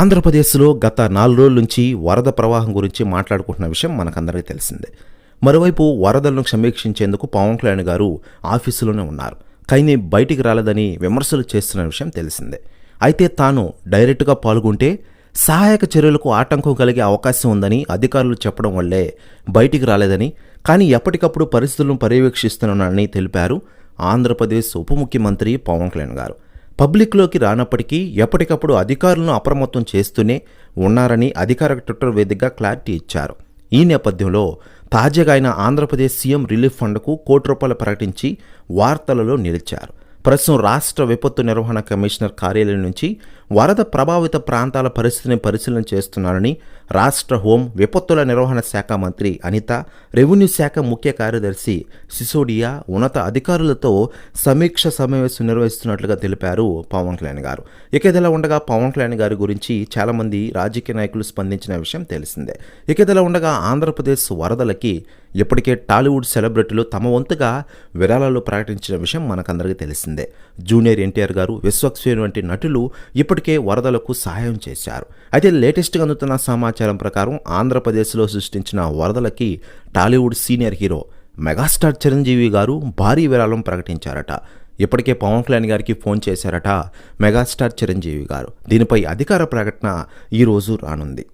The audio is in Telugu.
ఆంధ్రప్రదేశ్లో గత నాలుగు రోజుల నుంచి వరద ప్రవాహం గురించి మాట్లాడుకుంటున్న విషయం మనకందరికీ తెలిసిందే. మరోవైపు వరదలను సమీక్షించేందుకు పవన్ కళ్యాణ్ గారు ఆఫీసులోనే ఉన్నారు. కానీ బయటికి రాలేదని విమర్శలు చేస్తున్న విషయం తెలిసిందే. అయితే తాను డైరెక్టుగా పాల్గొంటే సహాయక చర్యలకు ఆటంకం కలిగే అవకాశం ఉందని అధికారులు చెప్పడం వల్లే బయటికి రాలేదని కానీ ఎప్పటికప్పుడు పరిస్థితులను పర్యవేక్షిస్తున్నానని తెలిపారు ఆంధ్రప్రదేశ్ ఉప ముఖ్యమంత్రి పవన్ కళ్యాణ్ గారు. పబ్లిక్లోకి రానప్పటికీ ఎప్పటికప్పుడు అధికారులను అప్రమత్తం చేస్తూనే ఉన్నారని అధికారిక ట్విట్టర్ వేదికగా క్లారిటీ ఇచ్చారు. ఈ నేపథ్యంలో తాజాగా ఆయన ఆంధ్రప్రదేశ్ సీఎం రిలీఫ్ ఫండ్కు కోటి రూపాయలు ప్రకటించి వార్తలలో నిలిచారు. ప్రస్తుతం రాష్ట్ర విపత్తు నిర్వహణ కమిషనర్ కార్యాలయం నుంచి వరద ప్రభావిత ప్రాంతాల పరిస్థితిని పరిశీలన చేస్తున్నారని రాష్ట్ర హోం విపత్తుల నిర్వహణ శాఖ మంత్రి అనిత రెవెన్యూ శాఖ ముఖ్య కార్యదర్శి సిసోడియా ఉన్నత అధికారులతో సమీక్ష సమావేశం నిర్వహిస్తున్నట్లుగా తెలిపారు పవన్ కళ్యాణ్ గారు. ఇక ఇదిలా ఉండగా పవన్ కళ్యాణ్ గారి గురించి చాలామంది రాజకీయ నాయకులు స్పందించిన విషయం తెలిసిందే. ఇక ఇదిలా ఉండగా ఆంధ్రప్రదేశ్ వరదలకి ఇప్పటికే టాలీవుడ్ సెలబ్రిటీలు తమ వంతుగా విరాళాలు ప్రకటించిన విషయం మనకందరికీ తెలిసింది. జూనియర్ ఎన్టీఆర్ గారు విశ్వక్సేన్ వంటి నటులు ఇప్పటికే వరదలకు సహాయం చేశారు. అయితే లేటెస్ట్గా అందుతున్న సమాచారం ప్రకారం ఆంధ్రప్రదేశ్లో సృష్టించిన వరదలకి Tollywood senior hero megastar Chiranjeevi garu భారీ విరాళం ప్రకటించారట. ఇప్పటికే పవన్ కళ్యాణ్ గారికి ఫోన్ చేశారట మెగాస్టార్ చిరంజీవి గారు. దీనిపై అధికార ప్రకటన ఈరోజు రానుంది.